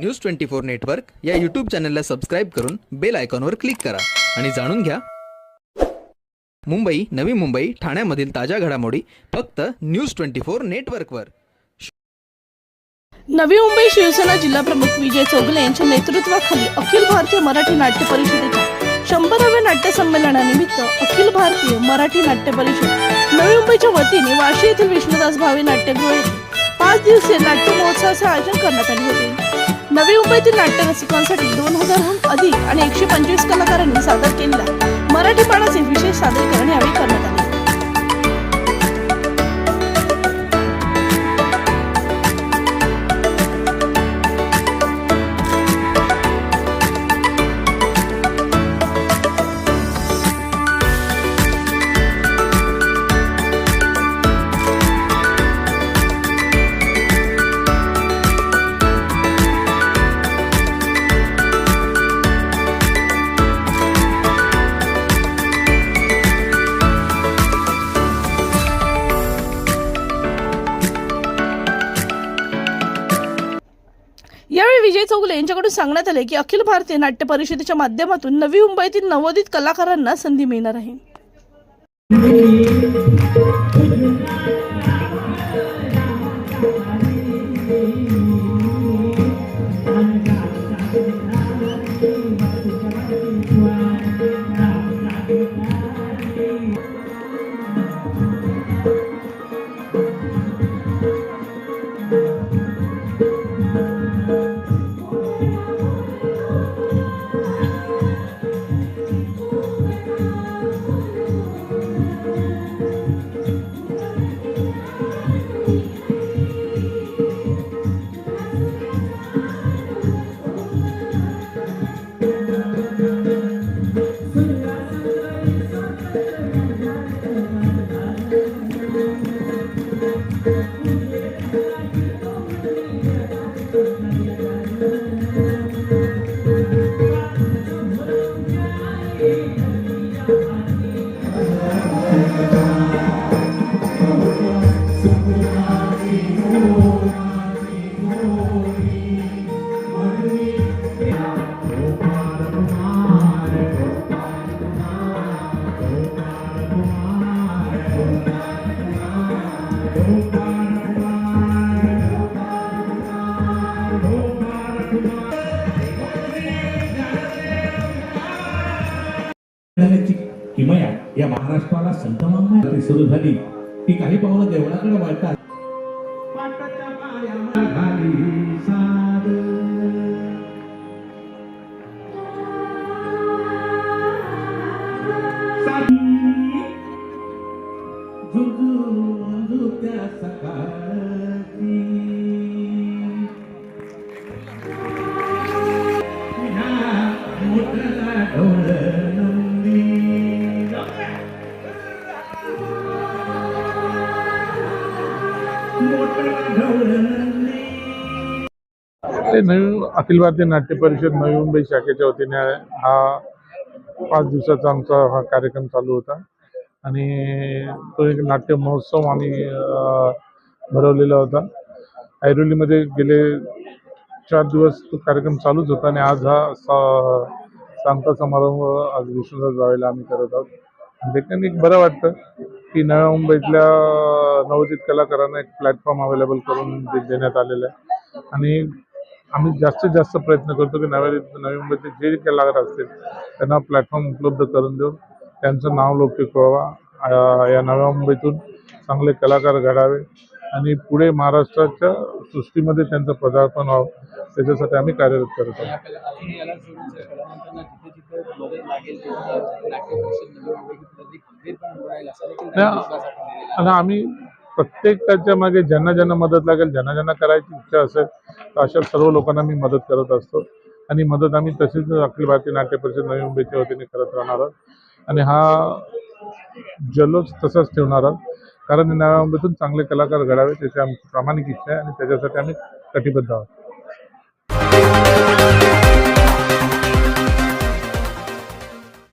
News twenty four network या YouTube चॅनलला subscribe करून बेल आयकॉनवर क्लिक करा. आणि जाणून घ्या. मुंबई नवी मुंबई ठाण्यामधील ताज्या घडामोडी फक्त न्यूज ट्वेंटी फोर नेटवर्कवर नवी मुंबई शिवसेना जिल्हाप्रमुख विजय चौगले यांच्या नेतृत्वाखाली अखिल भारतीय मराठी नाट्य परिषदेच्या शंभराव्या नाट्य संमेलनानिमित्त अखिल भारतीय मराठी नाट्य परिषद नवी मुंबईच्या वतीने वाशी येथील विष्णुदास भावे नाट्यगृह पाच दिवसीय नाट्य महोत्सवाचे आयोजन करण्यात आले होते. नवी मुंबईतील नाट्यरसिकांसाठी दोन हजारहून अधिक आणि एकशे पंचवीस कलाकारांनी सादर केलेल्या यावेळी विजय चौगुले यांच्याकडून सांगण्यात आले की अखिल भारतीय नाट्य परिषदेच्या माध्यमातून नवी मुंबईतील नवोदित कलाकारांना संधी मिळणार आहे. किमया या महाराष्ट्राला संतमांना सुरू झाली. ती काही पावलं देवळाकडे वळतात ते नवीन अखिल भारतीय नाट्य परिषद नवी मुंबई शाखेच्या वतीने हा पाच दिवसाचा आमचा हा कार्यक्रम चालू होता. आणि तो एक नाट्य महोत्सव आम्ही भरवलेला होता. ऐरोलीमध्ये गेले चार दिवस तो कार्यक्रम चालूच होता आणि आज हा सांगता समारंभ आज विष्णुदास जावेला आम्ही करत आहोत. म्हणजे देखील एक बरं वाटतं की नव्या मुंबईतल्या नवोदित कलाकारांना एक प्लॅटफॉर्म अवेलेबल करून देण्यात आलेला आहे. आणि आम्ही जास्तीत जास्त प्रयत्न करतो की नव्या नवी मुंबईतले जे कलाकार असतील त्यांना प्लॅटफॉर्म उपलब्ध करून देऊन त्यांचं नाव लौकिक व्हावा या नव्या मुंबईतून चांगले कलाकार घडावे आणि पुढे महाराष्ट्राच्या सृष्टीमध्ये त्यांचं पदार्पण व्हावं त्याच्यासाठी आम्ही कार्यरत करत आहोत. आणि आम्ही प्रत्येकाच्या मागे ज्यांना ज्यांना मदत लागेल ज्यांना ज्यांना करायची इच्छा असेल तर अशा सर्व लोकांना मी मदत करत असतो. आणि मदत आम्ही तशीच अखिल भारतीय नाट्य परिषद नवी मुंबईच्या वतीने करत राहणार आहोत. आणि हा जल्लोष तसाच ठेवणार आहोत. कारण नव्या मुंबईतून चांगले कलाकार घडावे त्याची आमची प्रामाणिक इच्छा आहे आणि त्याच्यासाठी आम्ही कटिबद्ध आहोत.